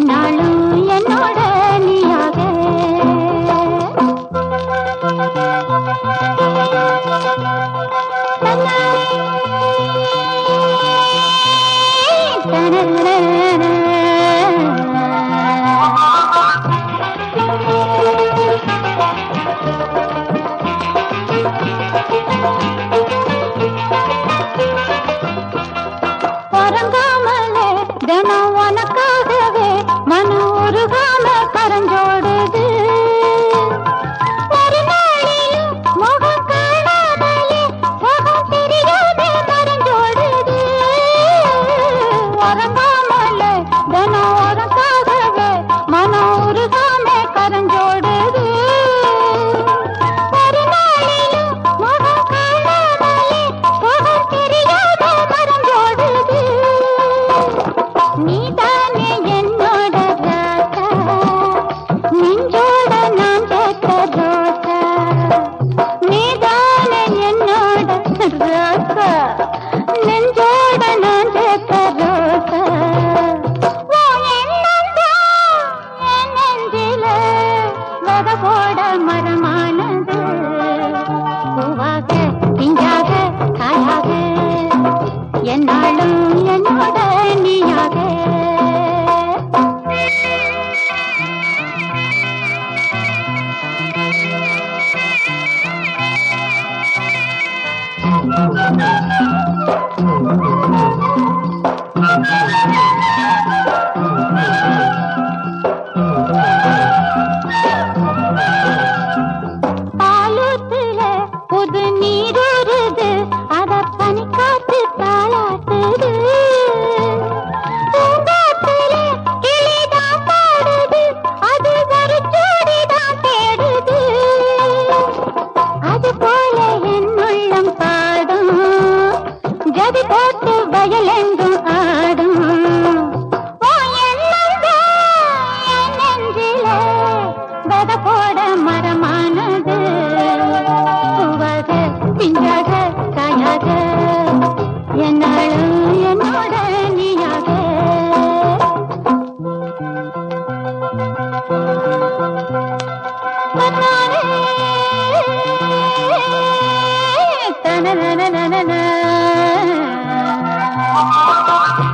na na na na Thank you. ஆடி போட்டு வயலெங்கும் ஆடும். போட மரமானது. பூவாக பிஞ்சாக காயாக என்னாலும் என்னோட நீயாக. தன Thank you.